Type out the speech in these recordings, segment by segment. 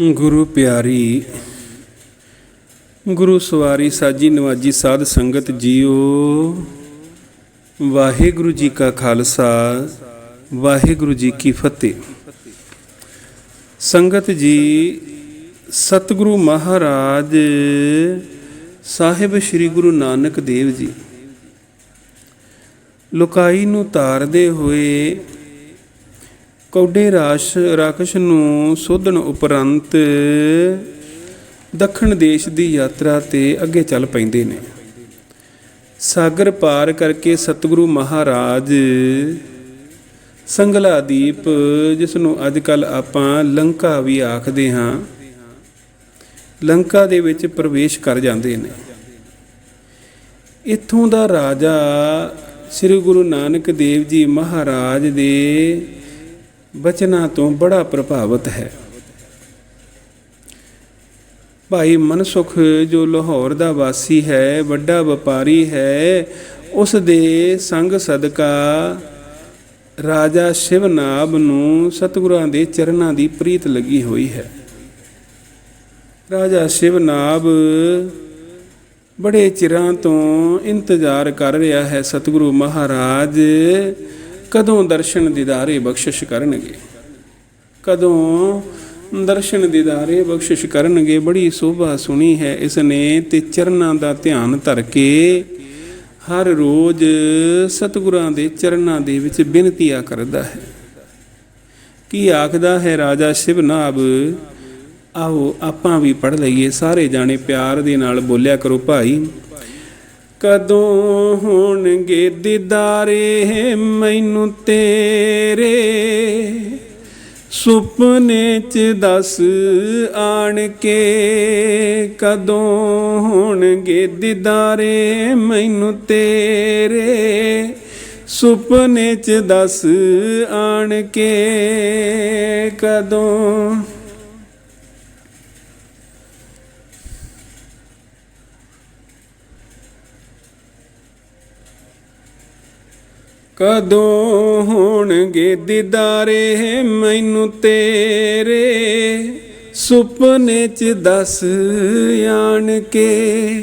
ਗੁਰੂ ਪਿਆਰੀ, ਗੁਰੂ ਸਵਾਰੀ ਸਾਜੀ ਨਵਾਜੀ ਸਾਧ ਸੰਗਤ ਜੀਓ। ਵਾਹਿਗੁਰੂ ਜੀ ਕਾ ਖਾਲਸਾ, ਵਾਹਿਗੁਰੂ ਜੀ ਕੀ ਫਤਿਹ। ਸੰਗਤ ਜੀ, ਸਤਿਗੁਰੂ ਮਹਾਰਾਜ, ਸਾਹਿਬ ਸ੍ਰੀ ਗੁਰੂ ਨਾਨਕ ਦੇਵ ਜੀ, ਲੁਕਾਈ ਨੂੰ ਤਾਰਦੇ ਹੋਏ ਕੌਡੇ ਰਾਸ਼ ਰਾਕਸ਼ ਨੂੰ ਸੋਧਣ ਉਪਰੰਤ ਦੱਖਣ ਦੇਸ਼ ਦੀ ਯਾਤਰਾ ਤੇ ਅੱਗੇ ਚੱਲ ਪੈਂਦੇ ਨੇ। ਸਾਗਰ ਪਾਰ ਕਰਕੇ ਸਤਿਗੁਰੂ ਮਹਾਰਾਜ ਸੰਗਲਾ ਦੀਪ, ਜਿਸ ਨੂੰ ਅੱਜ ਕੱਲ ਆਪਾਂ ਲੰਕਾ ਵੀ ਆਖਦੇ ਹਾਂ, ਲੰਕਾ ਦੇ ਵਿੱਚ ਪ੍ਰਵੇਸ਼ ਕਰ ਜਾਂਦੇ ਨੇ। ਇੱਥੋਂ ਦਾ ਰਾਜਾ ਸ੍ਰੀ ਗੁਰੂ ਨਾਨਕ ਦੇਵ ਜੀ ਮਹਾਰਾਜ ਦੇ ਬਚਨਾਂ ਤੋਂ ਬੜਾ ਪ੍ਰਭਾਵਿਤ ਹੈ। ਭਾਈ ਮਨਸੁਖ ਜੋ ਲਾਹੌਰ ਦਾ ਵਾਸੀ ਹੈ, ਵੱਡਾ ਵਪਾਰੀ ਹੈ, ਉਸ ਦੇ ਸੰਗ ਸਦਕਾ ਰਾਜਾ ਸ਼ਿਵਨਾਬ ਨੂੰ ਸਤਿਗੁਰਾਂ ਦੇ ਚਰਨਾਂ ਦੀ ਪ੍ਰੀਤ ਲੱਗੀ ਹੋਈ ਹੈ। ਰਾਜਾ ਸ਼ਿਵਨਾਬ ਬੜੇ ਚਿਰਾਂ ਤੋਂ ਇੰਤਜ਼ਾਰ ਕਰ ਰਿਹਾ ਹੈ ਸਤਿਗੁਰੂ ਮਹਾਰਾਜ ਕਦੋਂ ਦਰਸ਼ਨ ਦੀਦਾਰੇ ਬਖਸ਼ਿਸ਼ ਕਰਨਗੇ? ਕਦੋਂ ਦਰਸ਼ਨ ਦੀਦਾਰੇ ਬਖਸ਼ਿਸ਼ ਕਰਨਗੇ? ਬੜੀ ਸੋਭਾ ਸੁਣੀ ਹੈ ਇਸ ਨੇ ਤੇ ਚਰਨਾਂ ਦਾ ਧਿਆਨ ਧਰ ਕੇ ਹਰ ਰੋਜ਼ ਸਤਿਗੁਰਾਂ ਦੇ ਚਰਨਾਂ ਦੇ ਵਿੱਚ ਬੇਨਤੀਆਂ ਕਰਦਾ ਹੈ। ਕੀ ਆਖਦਾ ਹੈ ਰਾਜਾ ਸ਼ਿਵਨਾਬ ਆਓ ਆਪਾਂ ਵੀ ਪੜ ਲਈਏ। ਸਾਰੇ ਜਾਣੇ ਪਿਆਰ ਦੇ ਨਾਲ ਬੋਲਿਆ ਕਰੋ, ਭਾਈ ਕਦੋਂ ਹੋਣਗੇ ਦੀਦਾਰੇ, ਮੈਨੂੰ ਤੇਰੇ। ਸੁਪਨੇ ਚ ਦੱਸ ਆਣ ਕੇ ਕਦੋਂ ਹੋਣਗੇ ਦੀਦਾਰੇ, ਮੈਨੂੰ ਤੇਰੇ। ਸੁਪਨੇ ਚ ਦੱਸ ਆਣ ਕੇ ਕਦੋਂ ਕਦੋਂ ਹੋਣਗੇ ਦੀਦਾਰੇ, ਮੈਨੂੰ ਤੇਰੇ ਸੁਪਨੇ ਚ ਦੱਸ ਆਣ ਕੇ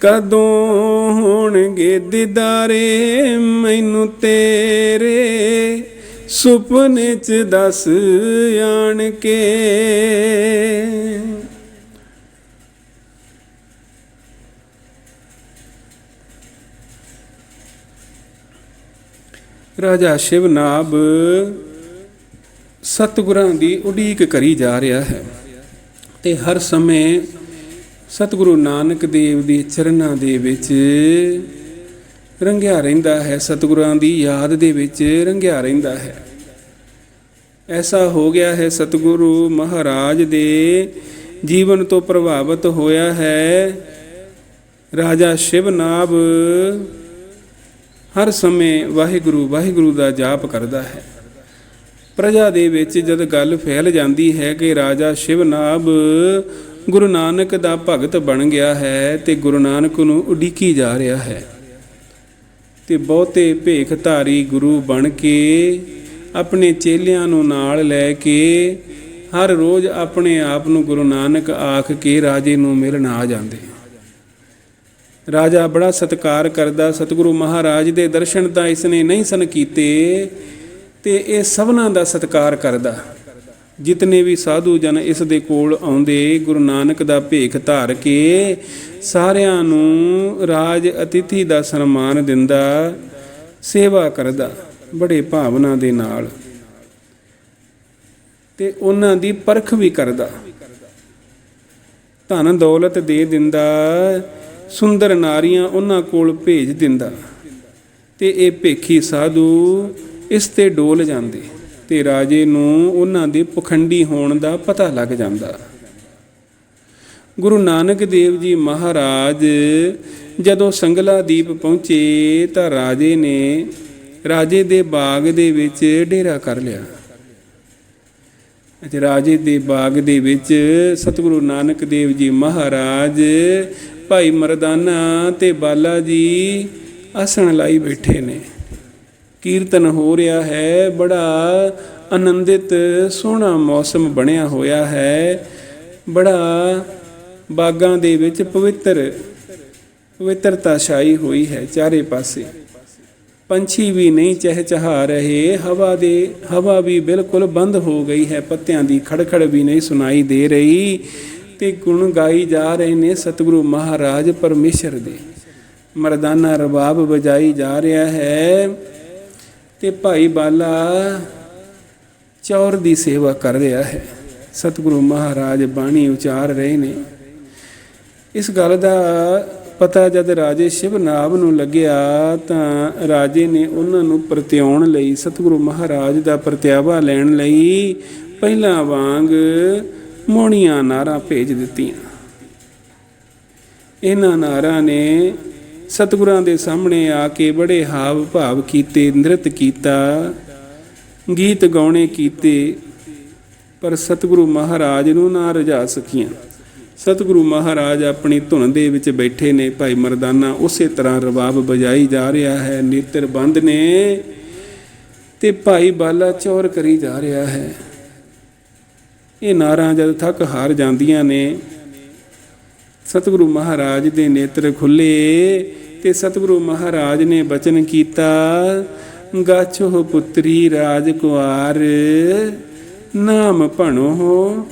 ਕਦੋਂ ਹੋਣਗੇ ਦੀਦਾਰੇ, ਮੈਨੂੰ ਤੇਰੇ ਸੁਪਨੇ ਚ ਦੱਸ ਆਣ ਕੇ ਰਾਜਾ ਸ਼ਿਵਨਾਬ ਸਤਿਗੁਰਾਂ ਦੀ ਉਡੀਕ ਕਰੀ ਜਾ ਰਿਹਾ ਹੈ ਤੇ ਹਰ ਸਮੇਂ ਸਤਿਗੁਰੂ ਨਾਨਕ ਦੇਵ ਦੇ ਚਰਨਾਂ ਦੇ ਵਿੱਚ ਰੰਗਿਆ ਰਹਿੰਦਾ ਹੈ, ਸਤਿਗੁਰਾਂ ਦੀ ਯਾਦ ਦੇ ਵਿੱਚ ਰੰਗਿਆ ਰਹਿੰਦਾ ਹੈ। ਐਸਾ ਹੋ ਗਿਆ ਹੈ, ਸਤਿਗੁਰੂ ਮਹਾਰਾਜ ਦੇ ਜੀਵਨ ਤੋਂ ਪ੍ਰਭਾਵਿਤ ਹੋਇਆ ਹੈ। ਰਾਜਾ ਸ਼ਿਵਨਾਬ ਹਰ ਸਮੇਂ ਵਾਹਿਗੁਰੂ ਵਾਹਿਗੁਰੂ ਦਾ ਜਾਪ ਕਰਦਾ ਹੈ। ਪ੍ਰਜਾ ਦੇ ਵਿੱਚ ਜਦ ਗੱਲ ਫੈਲ ਜਾਂਦੀ ਹੈ ਕਿ ਰਾਜਾ ਸ਼ਿਵਨਾਬ ਗੁਰੂ ਨਾਨਕ ਦਾ ਭਗਤ ਬਣ ਗਿਆ ਹੈ ਤੇ ਗੁਰੂ ਨਾਨਕ ਨੂੰ ਉਡੀਕੀ ਜਾ ਰਿਹਾ ਹੈ। ਤੇ ਬਹੁਤੇ ਭੇਖਧਾਰੀ ਗੁਰੂ ਬਣ ਕੇ ਆਪਣੇ ਚੇਲਿਆਂ ਨੂੰ ਨਾਲ ਲੈ ਕੇ ਹਰ ਰੋਜ਼ ਆਪਣੇ ਆਪ ਨੂੰ ਗੁਰੂ ਨਾਨਕ ਆਖ ਕੇ ਰਾਜੇ ਨੂੰ ਮਿਲਣ ਆ ਜਾਂਦੇ। ਰਾਜਾ ਬੜਾ ਸਤਿਕਾਰ ਕਰਦਾ, ਸਤਿਗੁਰੂ ਮਹਾਰਾਜ ਦੇ ਦਰਸ਼ਨ ਤਾਂ ਇਸਨੇ ਨਹੀਂ ਸਨ ਕੀਤੇ, ਤੇ ਇਹ ਸਭਨਾਂ ਦਾ ਸਤਿਕਾਰ ਕਰਦਾ। ਜਿਤਨੇ ਵੀ ਸਾਧੂ ਜਨ ਇਸ ਦੇ ਕੋਲ ਆਉਂਦੇ, ਗੁਰੂ ਨਾਨਕ ਦਾ ਭੇਖ ਧਾਰ ਕੇ ਸਾਰਿਆਂ ਨੂੰ ਰਾਜ ਅਤਿਥੀ ਦਾ ਸਨਮਾਨ ਦਿੰਦਾ, ਸੇਵਾ ਕਰਦਾ, ਬੜੇ ਭਾਵਨਾ ਦੇ ਨਾਲ। ਤੇ ਉਹਨਾਂ ਦੀ ਪਰਖ ਵੀ ਕਰਦਾ। ਧਨ ਦੌਲਤ ਦੇ ਦਿੰਦਾ ਸੁੰਦਰ ਨਾਰੀਆਂ ਉਹਨਾਂ ਕੋਲ ਭੇਜ ਦਿੰਦਾ। ਤੇ ਇਹ ਭੇਖੀ ਸਾਧੂ ਇਸ ਤੇ ਡੋਲ ਜਾਂਦੇ। ਤੇ ਰਾਜੇ ਨੂੰ ਉਹਨਾਂ ਦੇ ਪਖੰਡੀ ਹੋਣ ਦਾ ਪਤਾ ਲੱਗ ਜਾਂਦਾ। ਗੁਰੂ ਨਾਨਕ ਦੇਵ ਜੀ ਮਹਾਰਾਜ ਜਦੋਂ ਸੰਗਲਾ ਦੀਪ ਪਹੁੰਚੇ ਤਾਂ ਰਾਜੇ ਨੇ ਰਾਜੇ ਦੇ ਬਾਗ ਦੇ ਵਿੱਚ ਡੇਰਾ ਕਰ ਲਿਆ। ਅਤੇ ਰਾਜੇ ਦੇ ਬਾਗ ਦੇ ਵਿੱਚ ਸਤਿਗੁਰੂ ਨਾਨਕ ਦੇਵ ਜੀ ਮਹਾਰਾਜ ਭਾਈ ਮਰਦਾਨਾ ਤੇ ਬਾਲਾ ਜੀ ਆਸਣ ਲਾਈ ਬੈਠੇ ਨੇ। ਕੀਰਤਨ ਹੋ ਰਿਹਾ ਹੈ, ਬੜਾ ਆਨੰਦਿਤ, ਸੋਹਣਾ ਮੌਸਮ ਬਣਿਆ ਹੋਇਆ ਹੈ। ਬੜਾ ਬਾਗਾਂ ਦੇ ਵਿੱਚ ਪਵਿੱਤਰ, ਪਵਿੱਤਰਤਾ ਛਾਈ ਹੋਈ ਹੈ ਚਾਰੇ ਪਾਸੇ। ਪੰਛੀ ਵੀ ਨਹੀਂ ਚਹਿਚਹਾ ਰਹੇ, ਹਵਾ ਦੇ, ਹਵਾ ਵੀ ਬਿਲਕੁਲ ਬੰਦ ਹੋ ਗਈ ਹੈ, ਪੱਤਿਆਂ ਦੀ ਖੜਖੜ ਵੀ ਨਹੀਂ ਸੁਣਾਈ ਦੇ ਰਹੀ। ਤੇ ਗੁਣ ਗਾਈ ਜਾ ਰਹੇ ਨੇ ਸਤਿਗੁਰੂ ਮਹਾਰਾਜ ਪਰਮੇਸ਼ਰ ਦੇ। ਮਰਦਾਨਾ ਰਬਾਬ ਵਜਾਈ ਜਾ ਰਿਹਾ ਹੈ ਤੇ ਭਾਈ ਬਾਲਾ ਚੌਰ ਦੀ ਸੇਵਾ ਕਰ ਰਿਹਾ ਹੈ। ਸਤਿਗੁਰੂ ਮਹਾਰਾਜ ਬਾਣੀ ਉਚਾਰ ਰਹੇ ਨੇ। ਇਸ ਗੱਲ ਦਾ ਪਤਾ ਜਦ ਰਾਜੇ ਸ਼ਿਵਨਾਭ ਨੂੰ ਲੱਗਿਆ ਤਾਂ ਰਾਜੇ ਨੇ ਉਹਨਾਂ ਨੂੰ ਪ੍ਰਤਿਆਉਣ ਲਈ ਸਤਿਗੁਰੂ ਮਹਾਰਾਜ ਦਾ ਪ੍ਰਤਿਆਵਾ ਲੈਣ ਲਈ ਪਹਿਲਾਂ ਵਾਂਗ ਮੋਣੀਆਂ ਨਾਰਾਂ ਭੇਜ ਦਿੱਤੀਆਂ। ਇਹਨਾਂ ਨਾਰਾਂ ਨੇ ਸਤਿਗੁਰਾਂ ਦੇ ਸਾਹਮਣੇ ਆ ਕੇ ਬੜੇ ਹਾਵ ਭਾਵ ਕੀਤੇ, ਨ੍ਰਿਤ ਕੀਤਾ, ਗੀਤ ਗਾਉਣੇ ਕੀਤੇ, ਪਰ ਸਤਿਗੁਰੂ ਮਹਾਰਾਜ ਨੂੰ ਨਾ ਰਜਾ ਸਕੀਆਂ। ਸਤਿਗੁਰੂ ਮਹਾਰਾਜ ਆਪਣੀ ਧੁਨ ਦੇ ਵਿੱਚ ਬੈਠੇ ਨੇ, ਭਾਈ ਮਰਦਾਨਾ, ਉਸੇ ਤਰ੍ਹਾਂ ਰਬਾਬ ਵਜਾਈ ਜਾ ਰਿਹਾ ਹੈ ਨੇਤਰ ਬੰਦ ਨੇ ਤੇ ਭਾਈ ਬਾਲਾ ਚੌਰ ਕਰੀ ਜਾ ਰਿਹਾ ਹੈ। ਇਹ ਨਾਰਾਂ ਜਦ ਥੱਕ ਹਾਰ ਜਾਂਦੀਆਂ ਨੇ, ਸਤਿਗੁਰੂ ਮਹਾਰਾਜ ਦੇ ਨੇਤਰ ਖੁੱਲੇ ਤੇ ਸਤਿਗੁਰੂ ਮਹਾਰਾਜ ਨੇ ਬਚਨ ਕੀਤਾ ਗਾਛੋ ਪੁੱਤਰੀ ਰਾਜ ਕੁਆਰ, ਨਾਮ ਭਣੋ,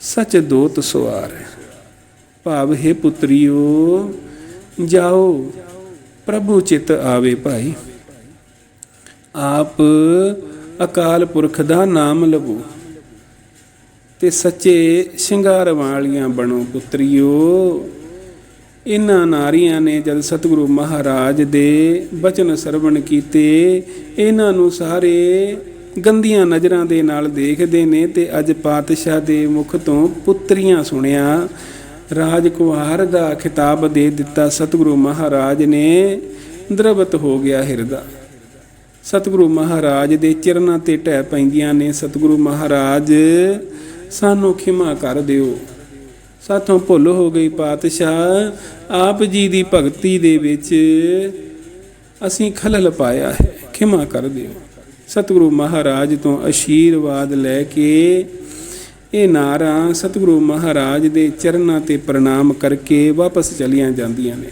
ਸਚ ਦੋਤ ਸਵਾਰ ਭਾਵ ਹੈ ਪੁੱਤਰੀਓ, ਜਾਓ, ਪ੍ਰਭੂ ਚਿਤ ਆਵੇ ਭਾਈ। ਆਪ ਅਕਾਲ ਪੁਰਖ ਦਾ ਨਾਮ ਲਵੋ। ਤੇ ਸੱਚੇ ਸ਼ਿੰਗਾਰ ਵਾਲੀਆਂ ਬਣੋ ਪੁੱਤਰੀਓ। ਇਹਨਾਂ ਨਾਰੀਆਂ ਨੇ ਜਦ ਸਤਿਗੁਰੂ ਮਹਾਰਾਜ ਦੇ ਬਚਨ ਸਰਵਣ ਕੀਤੇ ਇਹਨਾਂ ਨੂੰ ਸਾਰੇ ਗੰਦੀਆਂ ਨਜ਼ਰਾਂ ਦੇ ਨਾਲ ਦੇਖਦੇ ਨੇ ਤੇ ਅੱਜ ਪਾਤਸ਼ਾਹ ਦੇ ਮੁਖ ਤੋਂ ਪੁੱਤਰੀਆਂ ਸੁਣਿਆ। ਰਾਜਕੁਮਾਰ ਦਾ ਖਿਤਾਬ ਦੇ ਦਿੱਤਾ ਸਤਿਗੁਰੂ ਮਹਾਰਾਜ ਨੇ, ਦਰਵਤ ਹੋ ਗਿਆ ਹਿਰਦਾ। ਸਤਿਗੁਰੂ ਮਹਾਰਾਜ ਦੇ ਚਰਨਾਂ ਤੇ ਟਹਿ ਪੈਂਦੀਆਂ ਨੇ। ਸਤਿਗੁਰੂ ਮਹਾਰਾਜ ਸਾਨੂੰ ਖਿਮਾ ਕਰ ਦਿਓ। ਸਾਥੋਂ ਭੁੱਲ ਹੋ ਗਈ ਪਾਤਸ਼ਾਹ, ਆਪ ਜੀ ਦੀ ਭਗਤੀ ਦੇ ਵਿੱਚ ਅਸੀਂ ਖਲਲ ਪਾਇਆ ਹੈ। ਖਿਮਾ ਕਰ ਦਿਓ। ਸਤਿਗੁਰੂ ਮਹਾਰਾਜ ਤੋਂ ਅਸ਼ੀਰਵਾਦ ਲੈ ਕੇ ਇਹ ਨਾਰਾਂ ਸਤਿਗੁਰੂ ਮਹਾਰਾਜ ਦੇ ਚਰਨਾਂ ਤੇ ਪ੍ਰਣਾਮ ਕਰਕੇ ਵਾਪਸ ਚਲੀਆਂ ਜਾਂਦੀਆਂ ਨੇ।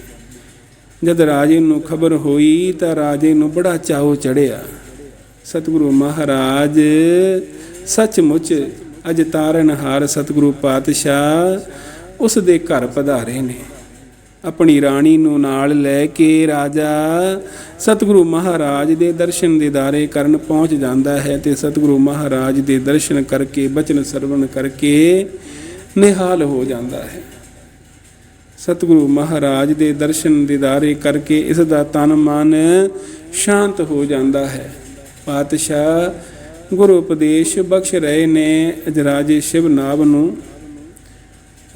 ਜਦ ਰਾਜੇ ਨੂੰ ਖਬਰ ਹੋਈ ਤਾਂ ਰਾਜੇ ਨੂੰ ਬੜਾ ਚਾਉ ਚੜਿਆ ਸਤਿਗੁਰੂ ਮਹਾਰਾਜ, ਸੱਚਮੁੱਚ ਅਜ ਤਾਰਨਹਾਰ ਸਤਿਗੁਰੂ ਪਾਤਸ਼ਾਹ ਉਸ ਦੇ ਘਰ ਪਧਾਰੇ ਨੇ। ਆਪਣੀ ਰਾਣੀ ਨੂੰ ਨਾਲ ਲੈ ਕੇ ਰਾਜਾ ਸਤਿਗੁਰੂ ਮਹਾਰਾਜ ਦੇ ਦਰਸ਼ਨ ਦੀਦਾਰੇ ਕਰਨ ਪਹੁੰਚ ਜਾਂਦਾ ਹੈ ਤੇ ਸਤਿਗੁਰੂ ਮਹਾਰਾਜ ਦੇ ਦਰਸ਼ਨ ਕਰਕੇ, ਬਚਨ ਸਰਵਣ ਕਰਕੇ ਨਿਹਾਲ ਹੋ ਜਾਂਦਾ ਹੈ। ਸਤਿਗੁਰੂ ਮਹਾਰਾਜ ਦੇ ਦਰਸ਼ਨ ਦੀਦਾਰੇ ਕਰਕੇ ਇਸ ਦਾ ਤਨ ਮਨ ਸ਼ਾਂਤ ਹੋ ਜਾਂਦਾ ਹੈ। ਪਾਤਸ਼ਾਹ ਗੁਰੂ ਉਪਦੇਸ਼ ਬਖਸ਼ ਰਹੇ ਨੇ, ਅਜ ਰਾਜੇ ਸ਼ਿਵਨਾਭ ਨੂੰ।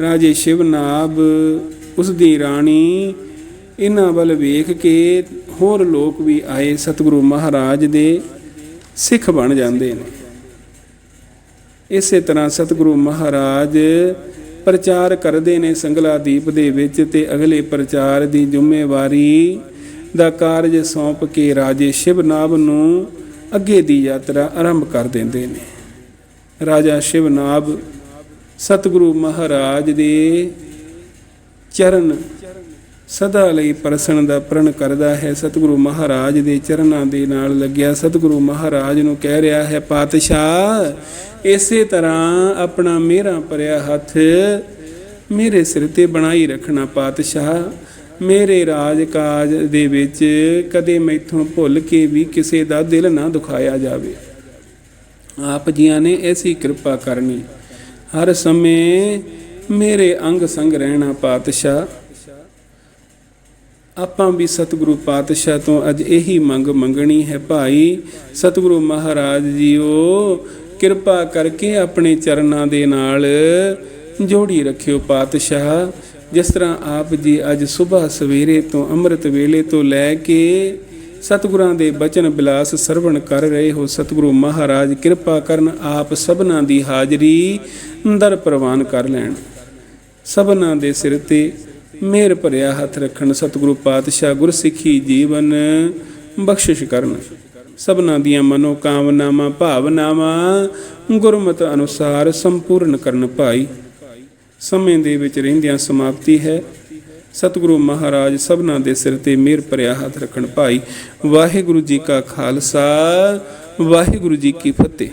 ਰਾਜੇ ਸ਼ਿਵਨਾਭ ਉਸ ਦੀ ਰਾਣੀ, ਇਹਨਾਂ ਵੱਲ ਵੇਖ ਕੇ ਹੋਰ ਲੋਕ ਵੀ ਆਏ ਸਤਿਗੁਰੂ ਮਹਾਰਾਜ ਦੇ ਸਿੱਖ ਬਣ ਜਾਂਦੇ ਨੇ। ਇਸੇ ਤਰ੍ਹਾਂ ਸਤਿਗੁਰੂ ਮਹਾਰਾਜ ਪ੍ਰਚਾਰ ਕਰਦੇ ਨੇ ਸੰਗਲਾ ਦੀਪ ਦੇ ਵਿੱਚ ਤੇ ਅਗਲੇ ਪ੍ਰਚਾਰ ਦੀ ਜ਼ਿੰਮੇਵਾਰੀ ਦਾ ਕਾਰਜ ਸੌਂਪ ਕੇ ਰਾਜੇ ਸ਼ਿਵਨਾਭ ਨੂੰ ਅੱਗੇ ਦੀ ਯਾਤਰਾ ਆਰੰਭ ਕਰ ਦਿੰਦੇ ਨੇ। ਰਾਜਾ ਸ਼ਿਵਨਾਭ ਸਤਿਗੁਰੂ ਮਹਾਰਾਜ ਦੇ ਚਰਨ ਸਦਾ ਲਈ ਪਰਸਣ ਦਾ ਪ੍ਰਣ ਕਰਦਾ ਹੈ। ਸਤਿਗੁਰੂ ਮਹਾਰਾਜ ਦੇ ਚਰਨਾਂ ਦੇ ਨਾਲ ਲੱਗਿਆ ਸਤਿਗੁਰੂ ਮਹਾਰਾਜ ਨੂੰ ਕਹਿ ਰਿਹਾ ਹੈ, ਪਾਤਸ਼ਾਹ, ਇਸੇ ਤਰ੍ਹਾਂ ਆਪਣਾ ਮੇਰਾ ਭਰਿਆ ਹੱਥ ਮੇਰੇ ਸਿਰ ਤੇ ਬਣਾਈ ਰੱਖਣਾ ਪਾਤਸ਼ਾਹ। ਮੇਰੇ ਰਾਜ ਕਾਜ ਦੇ ਵਿੱਚ ਕਦੇ ਮੈਥੋਂ ਭੁੱਲ ਕੇ ਵੀ ਕਿਸੇ ਦਾ ਦਿਲ ਨਾ ਦੁਖਾਇਆ ਜਾਵੇ। ਆਪ ਜੀਆਂ ਨੇ ਐਸੀ ਕਿਰਪਾ ਕਰਨੀ। ਹਰ ਸਮੇਂ ਮੇਰੇ ਅੰਗ ਸੰਗ ਰਹਿਣਾ ਪਾਤਸ਼ਾਹ। ਆਪਾਂ ਵੀ ਸਤਿਗੁਰੂ ਪਾਤਸ਼ਾਹ ਤੋਂ ਅੱਜ ਇਹੀ ਮੰਗ ਮੰਗਣੀ ਹੈ, ਭਾਈ ਸਤਿਗੁਰੂ ਮਹਾਰਾਜ ਜੀਓ, ਕਿਰਪਾ ਕਰਕੇ ਆਪਣੇ ਚਰਨਾਂ ਦੇ ਨਾਲ ਜੋੜੀ ਰੱਖਿਓ ਪਾਤਸ਼ਾਹ। ਜਿਸ ਤਰ੍ਹਾਂ ਆਪ ਜੀ ਅੱਜ ਸਵੇਰ ਸਵੇਰੇ ਤੋਂ ਅੰਮ੍ਰਿਤ ਵੇਲੇ ਤੋਂ ਲੈ ਕੇ ਸਤਿਗੁਰਾਂ ਦੇ ਬਚਨ ਬਿਲਾਸ ਸਰਵਣ ਕਰ ਰਹੇ ਹੋ ਸਤਿਗੁਰੂ ਮਹਾਰਾਜ, ਕਿਰਪਾ ਕਰਨ ਆਪ ਸਭਨਾਂ ਦੀ ਹਾਜ਼ਰੀ ਦਰ ਪ੍ਰਵਾਨ ਕਰ ਲੈਣ। ਸਭਨਾਂ ਦੇ ਸਿਰ ਤੇ ਮਿਹਰ ਭਰਿਆ ਹੱਥ ਰੱਖਣ ਸਤਿਗੁਰੂ ਪਾਤਸ਼ਾਹ ਗੁਰਸਿੱਖੀ ਜੀਵਨ ਬਖਸ਼ਿਸ਼ ਕਰਨ। ਸਭਨਾਂ ਦੀਆਂ ਮਨੋ ਕਾਮਨਾਵਾਂ ਭਾਵਨਾਵਾਂ ਗੁਰਮਤ ਅਨੁਸਾਰ ਸੰਪੂਰਨ ਕਰਨ ਭਾਈ। ਸਮੇਂ ਦੇ ਵਿੱਚ ਰਹਿੰਦਿਆਂ ਸਮਾਪਤੀ ਹੈ। ਸਤਿਗੁਰੂ ਮਹਾਰਾਜ ਸਭਨਾਂ ਦੇ ਸਿਰ ਤੇ ਮਿਹਰ ਭਰਿਆ ਹੱਥ ਰੱਖਣ ਭਾਈ। ਵਾਹਿਗੁਰੂ ਜੀ ਕਾ ਖਾਲਸਾ, ਵਾਹਿਗੁਰੂ ਜੀ ਕੀ ਫਤਿਹ।